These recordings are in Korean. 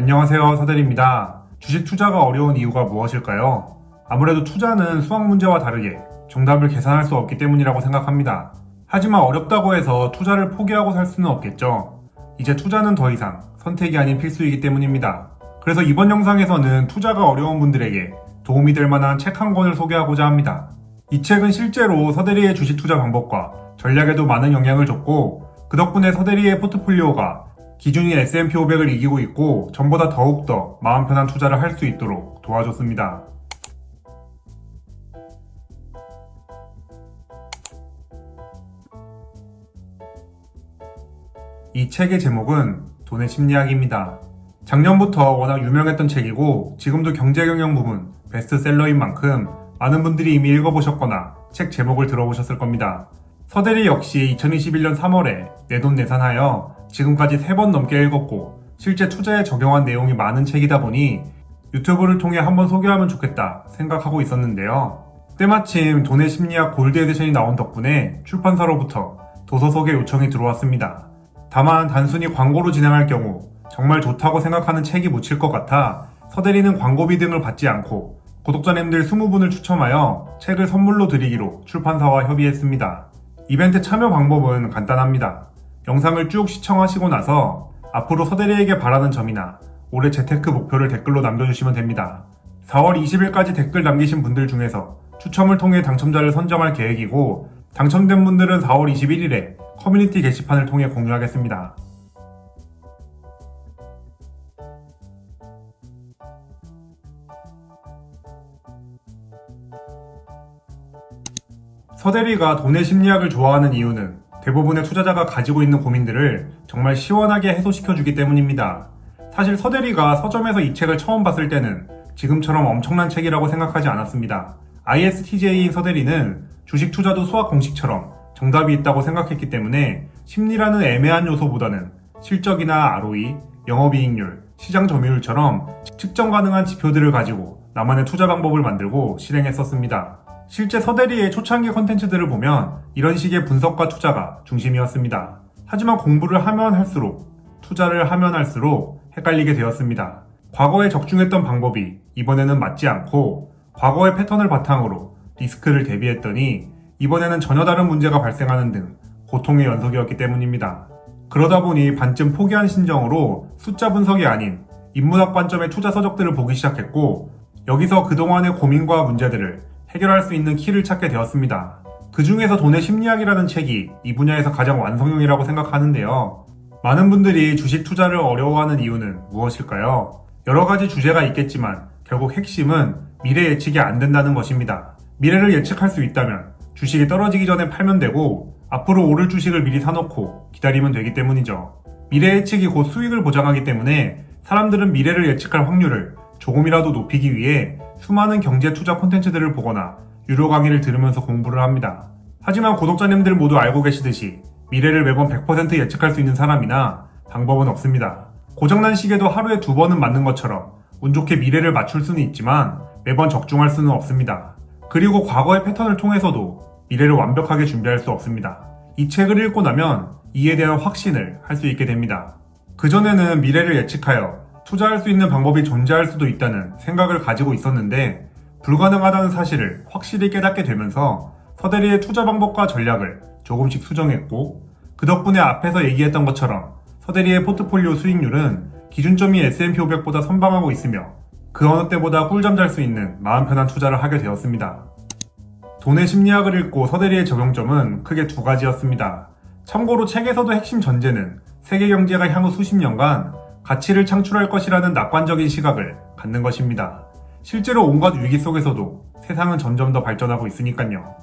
안녕하세요. 서대리입니다. 주식 투자가 어려운 이유가 무엇일까요? 아무래도 투자는 수학 문제와 다르게 정답을 계산할 수 없기 때문이라고 생각합니다. 하지만 어렵다고 해서 투자를 포기하고 살 수는 없겠죠. 이제 투자는 더 이상 선택이 아닌 필수이기 때문입니다. 그래서 이번 영상에서는 투자가 어려운 분들에게 도움이 될 만한 책 한 권을 소개하고자 합니다. 이 책은 실제로 서대리의 주식 투자 방법과 전략에도 많은 영향을 줬고 그 덕분에 서대리의 포트폴리오가 기준인 S&P 500을 이기고 있고 전보다 더욱더 마음 편한 투자를 할 수 있도록 도와줬습니다. 이 책의 제목은 돈의 심리학입니다. 작년부터 워낙 유명했던 책이고 지금도 경제경영 부문 베스트셀러인 만큼 많은 분들이 이미 읽어보셨거나 책 제목을 들어보셨을 겁니다. 서대리 역시 2021년 3월에 내돈내산하여 지금까지 3번 넘게 읽었고 실제 투자에 적용한 내용이 많은 책이다 보니 유튜브를 통해 한번 소개하면 좋겠다 생각하고 있었는데요. 때마침 돈의 심리학 골드 에디션이 나온 덕분에 출판사로부터 도서 소개 요청이 들어왔습니다. 다만 단순히 광고로 진행할 경우 정말 좋다고 생각하는 책이 묻힐 것 같아 서대리는 광고비 등을 받지 않고 구독자님들 20분을 추첨하여 책을 선물로 드리기로 출판사와 협의했습니다. 이벤트 참여 방법은 간단합니다. 영상을 쭉 시청하시고 나서 앞으로 서대리에게 바라는 점이나 올해 재테크 목표를 댓글로 남겨주시면 됩니다. 4월 20일까지 댓글 남기신 분들 중에서 추첨을 통해 당첨자를 선정할 계획이고 당첨된 분들은 4월 21일에 커뮤니티 게시판을 통해 공유하겠습니다. 서대리가 돈의 심리학을 좋아하는 이유는 대부분의 투자자가 가지고 있는 고민들을 정말 시원하게 해소시켜주기 때문입니다. 사실 서대리가 서점에서 이 책을 처음 봤을 때는 지금처럼 엄청난 책이라고 생각하지 않았습니다. ISTJ인 서대리는 주식 투자도 수학 공식처럼 정답이 있다고 생각했기 때문에 심리라는 애매한 요소보다는 실적이나 ROE, 영업이익률, 시장 점유율처럼 측정 가능한 지표들을 가지고 나만의 투자 방법을 만들고 실행했었습니다. 실제 서대리의 초창기 컨텐츠들을 보면 이런 식의 분석과 투자가 중심이었습니다. 하지만 공부를 하면 할수록 투자를 하면 할수록 헷갈리게 되었습니다. 과거에 적중했던 방법이 이번에는 맞지 않고 과거의 패턴을 바탕으로 리스크를 대비했더니 이번에는 전혀 다른 문제가 발생하는 등 고통의 연속이었기 때문입니다. 그러다 보니 반쯤 포기한 심정으로 숫자 분석이 아닌 인문학 관점의 투자 서적들을 보기 시작했고 여기서 그동안의 고민과 문제들을 해결할 수 있는 키를 찾게 되었습니다. 그 중에서 돈의 심리학이라는 책이 이 분야에서 가장 완성형이라고 생각하는데요. 많은 분들이 주식 투자를 어려워하는 이유는 무엇일까요? 여러 가지 주제가 있겠지만 결국 핵심은 미래 예측이 안 된다는 것입니다. 미래를 예측할 수 있다면 주식이 떨어지기 전에 팔면 되고 앞으로 오를 주식을 미리 사놓고 기다리면 되기 때문이죠. 미래 예측이 곧 수익을 보장하기 때문에 사람들은 미래를 예측할 확률을 조금이라도 높이기 위해 수많은 경제 투자 콘텐츠들을 보거나 유료 강의를 들으면서 공부를 합니다. 하지만 구독자님들 모두 알고 계시듯이 미래를 매번 100% 예측할 수 있는 사람이나 방법은 없습니다. 고장난 시계도 하루에 두 번은 맞는 것처럼 운 좋게 미래를 맞출 수는 있지만 매번 적중할 수는 없습니다. 그리고 과거의 패턴을 통해서도 미래를 완벽하게 준비할 수 없습니다. 이 책을 읽고 나면 이에 대한 확신을 할 수 있게 됩니다. 그전에는 미래를 예측하여 투자할 수 있는 방법이 존재할 수도 있다는 생각을 가지고 있었는데 불가능하다는 사실을 확실히 깨닫게 되면서 서대리의 투자 방법과 전략을 조금씩 수정했고 그 덕분에 앞에서 얘기했던 것처럼 서대리의 포트폴리오 수익률은 기준점이 S&P 500보다 선방하고 있으며 그 어느 때보다 꿀잠 잘 수 있는 마음 편한 투자를 하게 되었습니다. 돈의 심리학을 읽고 서대리의 적용점은 크게 두 가지였습니다. 참고로 책에서도 핵심 전제는 세계 경제가 향후 수십 년간 가치를 창출할 것이라는 낙관적인 시각을 갖는 것입니다. 실제로 온갖 위기 속에서도 세상은 점점 더 발전하고 있으니까요.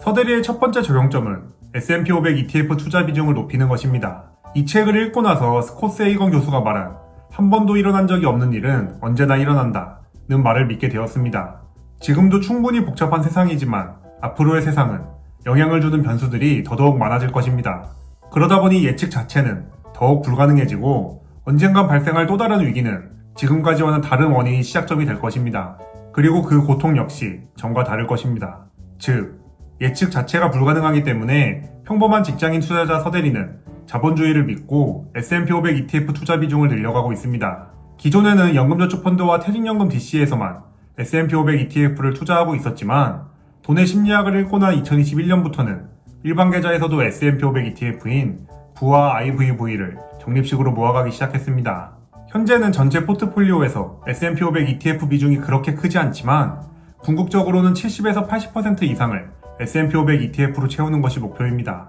서대리의 첫 번째 적용점은 S&P 500 ETF 투자 비중을 높이는 것입니다. 이 책을 읽고 나서 스코스 에이건 교수가 말한 한 번도 일어난 적이 없는 일은 언제나 일어난다 는 말을 믿게 되었습니다. 지금도 충분히 복잡한 세상이지만 앞으로의 세상은 영향을 주는 변수들이 더더욱 많아질 것입니다. 그러다 보니 예측 자체는 더욱 불가능해지고 언젠간 발생할 또 다른 위기는 지금까지와는 다른 원인이 시작점이 될 것입니다. 그리고 그 고통 역시 전과 다를 것입니다. 즉, 예측 자체가 불가능하기 때문에 평범한 직장인 투자자 서대리는 자본주의를 믿고 S&P 500 ETF 투자 비중을 늘려가고 있습니다. 기존에는 연금저축펀드와 퇴직연금 DC에서만 S&P 500 ETF를 투자하고 있었지만 돈의 심리학을 읽고 난 2021년부터는 일반 계좌에서도 S&P 500 ETF인 부와 IVV를 적립식으로 모아가기 시작했습니다. 현재는 전체 포트폴리오에서 S&P 500 ETF 비중이 그렇게 크지 않지만 궁극적으로는 70에서 80% 이상을 S&P 500 ETF로 채우는 것이 목표입니다.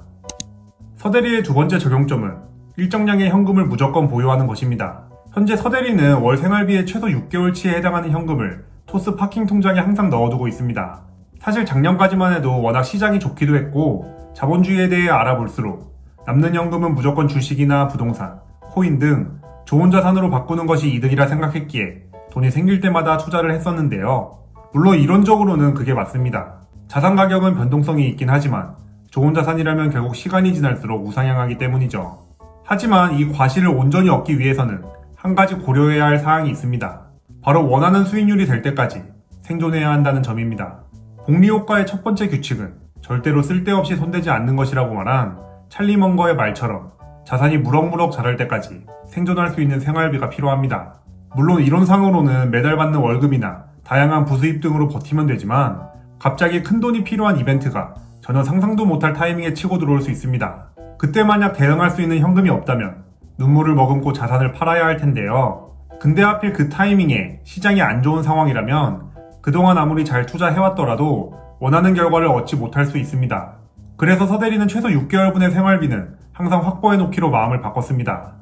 서대리의 두 번째 적용점은 일정량의 현금을 무조건 보유하는 것입니다. 현재 서대리는 월 생활비의 최소 6개월치에 해당하는 현금을 토스 파킹 통장에 항상 넣어두고 있습니다. 사실 작년까지만 해도 워낙 시장이 좋기도 했고 자본주의에 대해 알아볼수록 남는 현금은 무조건 주식이나 부동산, 코인 등 좋은 자산으로 바꾸는 것이 이득이라 생각했기에 돈이 생길 때마다 투자를 했었는데요. 물론 이론적으로는 그게 맞습니다. 자산 가격은 변동성이 있긴 하지만 좋은 자산이라면 결국 시간이 지날수록 우상향하기 때문이죠. 하지만 이 과실을 온전히 얻기 위해서는 한 가지 고려해야 할 사항이 있습니다. 바로 원하는 수익률이 될 때까지 생존해야 한다는 점입니다. 복리 효과의 첫 번째 규칙은 절대로 쓸데없이 손대지 않는 것이라고 말한 찰리 먼거의 말처럼 자산이 무럭무럭 자랄 때까지 생존할 수 있는 생활비가 필요합니다. 물론 이론상으로는 매달 받는 월급이나 다양한 부수입 등으로 버티면 되지만 갑자기 큰 돈이 필요한 이벤트가 전혀 상상도 못할 타이밍에 치고 들어올 수 있습니다. 그때 만약 대응할 수 있는 현금이 없다면 눈물을 머금고 자산을 팔아야 할 텐데요. 근데 하필 그 타이밍에 시장이 안 좋은 상황이라면 그동안 아무리 잘 투자해왔더라도 원하는 결과를 얻지 못할 수 있습니다. 그래서 서대리는 최소 6개월분의 생활비는 항상 확보해 놓기로 마음을 바꿨습니다.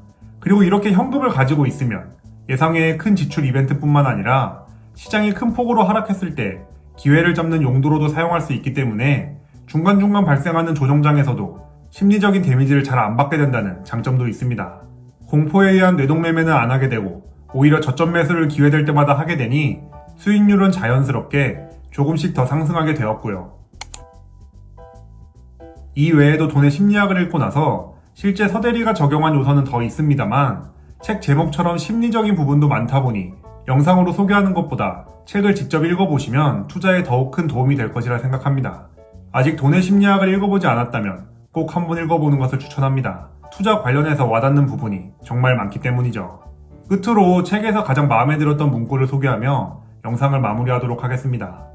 그리고 이렇게 현금을 가지고 있으면 예상외의 큰 지출 이벤트뿐만 아니라 시장이 큰 폭으로 하락했을 때 기회를 잡는 용도로도 사용할 수 있기 때문에 중간중간 발생하는 조정장에서도 심리적인 데미지를 잘 안 받게 된다는 장점도 있습니다. 공포에 의한 뇌동매매는 안 하게 되고 오히려 저점 매수를 기회될 때마다 하게 되니 수익률은 자연스럽게 조금씩 더 상승하게 되었고요. 이 외에도 돈의 심리학을 읽고 나서 실제 서대리가 적용한 요소는 더 있습니다만 책 제목처럼 심리적인 부분도 많다 보니 영상으로 소개하는 것보다 책을 직접 읽어보시면 투자에 더욱 큰 도움이 될 것이라 생각합니다. 아직 돈의 심리학을 읽어보지 않았다면 꼭 한번 읽어보는 것을 추천합니다. 투자 관련해서 와닿는 부분이 정말 많기 때문이죠. 끝으로 책에서 가장 마음에 들었던 문구를 소개하며 영상을 마무리하도록 하겠습니다.